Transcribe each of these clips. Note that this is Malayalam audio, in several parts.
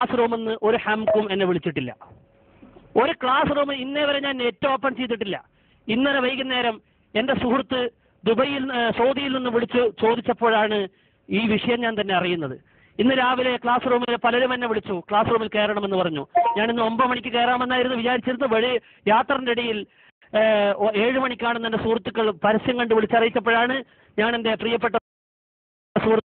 ക്ലാസ് റൂമെന്ന് ഒരു ഹംക്കും എന്നെ വിളിച്ചിട്ടില്ല. ഒരു ക്ലാസ് റൂം ഇന്നേ വരെ ഞാൻ നെറ്റ് ഓപ്പൺ ചെയ്തിട്ടില്ല. ഇന്നലെ വൈകുന്നേരം എന്റെ സുഹൃത്ത് ദുബൈയിൽ സൗദിയിൽ നിന്ന് വിളിച്ച് ചോദിച്ചപ്പോഴാണ് ഈ വിഷയം ഞാൻ തന്നെ അറിയുന്നത്. ഇന്ന് രാവിലെ ക്ലാസ് റൂമിൽ പലരും എന്നെ വിളിച്ചു. ക്ലാസ് റൂമിൽ കയറണമെന്ന് പറഞ്ഞു. ഞാൻ ഇന്ന് ഒമ്പത് മണിക്ക് കയറാമെന്നായിരുന്നു വിചാരിച്ചിരുന്നത്. വഴി യാത്രന്റെ ഇടയിൽ ഏഴ് മണിക്കാണെന്ന് എന്റെ സുഹൃത്തുക്കൾ പരസ്യം കണ്ട് വിളിച്ചറിയിച്ചപ്പോഴാണ് ഞാൻ എന്റെ പ്രിയപ്പെട്ട സുഹൃത്ത്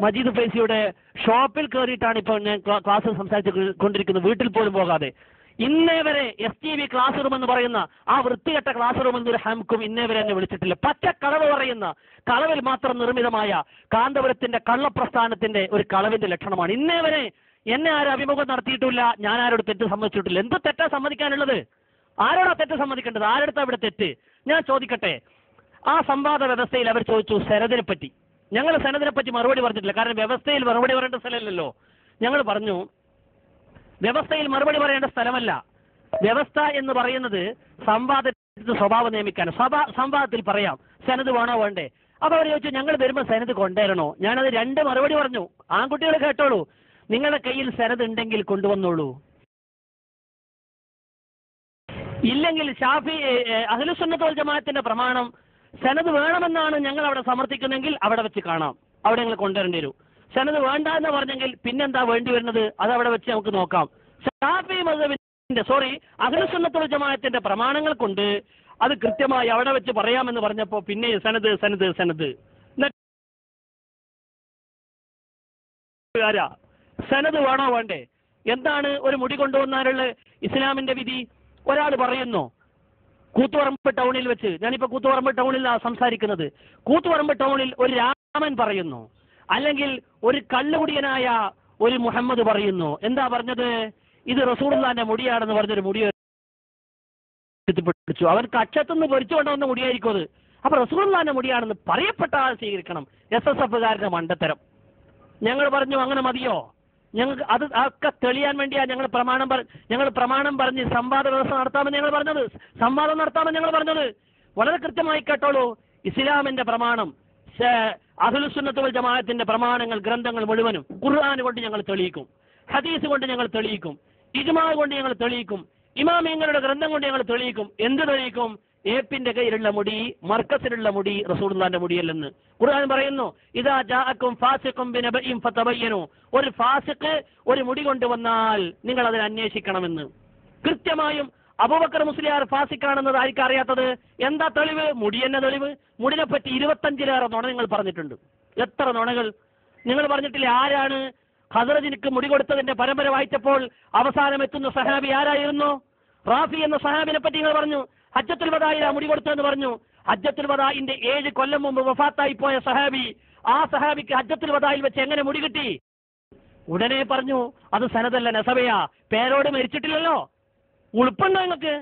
മജീദ് ഫൈസിയുടെ ഷോപ്പിൽ കയറിയിട്ടാണ് ഇപ്പോൾ ഞാൻ ക്ലാ- ക്ലാസ് സംസാരിച്ചു കൊണ്ടിരിക്കുന്നത്. വീട്ടിൽ പോലും പോകാതെ. ഇന്നേ വരെ S T V classroom എന്ന് പറയുന്ന ആ വൃത്തികെട്ട ക്ലാസ് റൂം നിന്ന് ഹംക്കും ഇന്നേ വരെ എന്നെ വിളിച്ചിട്ടില്ല. പച്ച കളവ് പറയുന്ന കളവിൽ മാത്രം നിർമ്മിതമായ കാന്തപുരത്തിന്റെ കള്ളപ്രസ്ഥാനത്തിന്റെ ഒരു കളവിന്റെ ലക്ഷണമാണ്. ഇന്നേ വരെ എന്നെ ആരും അഭിമുഖം നടത്തിയിട്ടില്ല. ഞാൻ ആരോട് തെറ്റ് സമ്മതിച്ചിട്ടില്ല. എന്ത് തെറ്റാ സമ്മതിക്കാനുള്ളത്? ആരോടാ തെറ്റ് സമ്മതിക്കേണ്ടത്? ആരെടുത്താ ഇവിടെ തെറ്റ്? ഞാൻ ചോദിക്കട്ടെ. ആ സംവാദ വ്യവസ്ഥയിൽ അവർ ചോദിച്ചു ശരതിനെ പറ്റി ഞങ്ങൾ സനതിനെ പറ്റി മറുപടി പറഞ്ഞിട്ടില്ല. കാരണം വ്യവസ്ഥയിൽ മറുപടി പറയേണ്ട സ്ഥലമല്ലല്ലോ. ഞങ്ങൾ പറഞ്ഞു വ്യവസ്ഥയിൽ മറുപടി പറയേണ്ട സ്ഥലമല്ല. വ്യവസ്ഥ എന്ന് പറയുന്നത് സംവാദ സ്വഭാവം നിയമിക്കാൻ സംവാദത്തിൽ പറയാം സനത് വേണോ വേണ്ടേ? അപ്പൊ അവർ ചോദിച്ചു ഞങ്ങൾ വരുമ്പോൾ സനത് കൊണ്ടുവരണോ? ഞാനത് രണ്ട് മറുപടി പറഞ്ഞു. ആൺകുട്ടികൾ കേട്ടോളൂ. നിങ്ങളുടെ കയ്യിൽ സനത് ഉണ്ടെങ്കിൽ കൊണ്ടുവന്നോളൂ. ഇല്ലെങ്കിൽ ഷാഫി അഖിലുസുന്നത്തോൽ ജമാഅത്തിന്റെ പ്രമാണം സനത് വേണമെന്നാണ് ഞങ്ങൾ അവിടെ സമർത്ഥിക്കുന്നെങ്കിൽ അവിടെ വെച്ച് കാണാം. അവിടെ ഞങ്ങൾ കൊണ്ടുവരേണ്ടി വരും. സനത് വേണ്ട എന്ന് പറഞ്ഞെങ്കിൽ പിന്നെന്താ വേണ്ടി വരുന്നത്? അത് അവിടെ വെച്ച് നമുക്ക് നോക്കാം. ഷാഫി മതവിന്റെ സോറി അഖിലുസുന്നത്തോൽ ജമാഅത്തിന്റെ പ്രമാണങ്ങൾ കൊണ്ട് അത് കൃത്യമായി അവിടെ വെച്ച് പറയാമെന്ന് പറഞ്ഞപ്പോ പിന്നെ സനത് സനത് സനത്. സനത് വേണോ വേണ്ടേ? എന്താണ് ഒരു മുടി കൊണ്ടുവന്നാലുള്ള ഇസ്ലാമിന്റെ വിധി? ഒരാൾ പറയുന്നു കൂത്തുപറമ്പ് ടൗണിൽ വെച്ച് ഞാനിപ്പോ കൂത്തുപറമ്പ് ടൗണിലാണ് സംസാരിക്കുന്നത്. കൂത്തുപറമ്പ് ടൗണിൽ ഒരു രാമൻ പറയുന്നു. അല്ലെങ്കിൽ ഒരു കള്ളുകുടിയനായ ഒരു മുഹമ്മദ് പറയുന്നു. എന്താ പറഞ്ഞത്? ഇത് റസൂലുള്ളാന്റെ മുടിയാണെന്ന് പറഞ്ഞൊരു മുടി പിടിച്ചു. അവൻ കക്ഷത്തുനിന്ന് പൊരിച്ചു കൊണ്ടുവന്ന മുടിയായിരിക്കും അത്. അപ്പൊ റസൂലുള്ളാന്റെ മുടിയാണെന്ന് പറയപ്പെട്ട ആൾ സ്വീകരിക്കണം. എസ് എസ് എഫുകാരുടെ മണ്ടത്തരം. ഞങ്ങൾ പറഞ്ഞു അങ്ങനെ മതിയോ? ഞങ്ങൾക്ക് അത് ഒക്കെ തെളിയാൻ വേണ്ടിയാ ഞങ്ങൾ പ്രമാണം പറ ഞങ്ങൾ പ്രമാണം പറഞ്ഞ് സംവാദ വ്യവസ്ഥ നടത്താമെന്ന് ഞങ്ങൾ പറഞ്ഞത്. സംവാദം നടത്താമെന്ന് ഞങ്ങൾ പറഞ്ഞത്. വളരെ കൃത്യമായി കേട്ടോളൂ. ഇസ്ലാമിന്റെ പ്രമാണം അഹുലുസുന്നത്തുൽ ജമാഅത്തിന്റെ പ്രമാണങ്ങൾ ഗ്രന്ഥങ്ങൾ മുഴുവനും ഖുർആൻ കൊണ്ട് ഞങ്ങൾ തെളിയിക്കും. ഹദീസ് കൊണ്ട് ഞങ്ങൾ തെളിയിക്കും. ഇജ്മാ കൊണ്ട് ഞങ്ങൾ തെളിയിക്കും. ഇമാമിയങ്ങളുടെ ഗ്രന്ഥം കൊണ്ട് ഞങ്ങൾ തെളിയിക്കും. എന്ത് തെളിയിക്കും? ഏപ്പിന്റെ കയ്യിലുള്ള മുടി മർക്കസിലുള്ള മുടി റസൂലുള്ളാന്റെ മുടിയല്ലെന്ന്. ഖുർആൻ പറയുന്നു ഇതാ ജാഅക്കും ഫാസിഖും ബിനബഇൻ ഫതബയ്യനു. ഒരു ഫാസിഖ് ഒരു മുടി കൊണ്ടുവന്നാൽ നിങ്ങൾ അതിനെ അന്വേഷിക്കണമെന്ന്. കൃത്യമായും അബൂബക്കർ മുസ്ലിയാർ ഫാസിക്കാണെന്നത് ആർക്കും അറിയാത്തത്? എന്താ തെളിവ്? മുടി എന്ന തെളിവ്. മുടിനെ പറ്റി ഇരുപത്തഞ്ചിലേറെ നുണ നിങ്ങൾ പറഞ്ഞിട്ടുണ്ട്. എത്ര നുണകൾ? നിങ്ങൾ പറഞ്ഞിട്ടില്ല ആരാണ് ഹസറജിനിക്ക് മുടി കൊടുത്തതിന്റെ പരമ്പര വായിച്ചപ്പോൾ അവസാനം എത്തുന്ന സഹാബി ആരായിരുന്നു? റാഫി എന്ന സഹാബിനെ പറ്റി നിങ്ങൾ പറഞ്ഞു. ഹജ്ജത്തുൽ വദായിൽ മുടി കൊടുത്തെന്ന് പറഞ്ഞു. ഹജ്ജത്തുൽ വദായിന്റെ ഏഴ് കൊല്ലം മുമ്പ് വഫാത്തായി പോയ സഹാബി ആ സഹാബിക്ക് ഹജ്ജത്തുൽ വദായിൽ വെച്ച് എങ്ങനെ മുടി കിട്ടി? ഉടനെ പറഞ്ഞു അത് സനതല്ല നസബയാ. പേരോട് മരിച്ചിട്ടില്ലല്ലോ. ഉളുപ്പുണ്ടോ നിങ്ങൾക്ക്?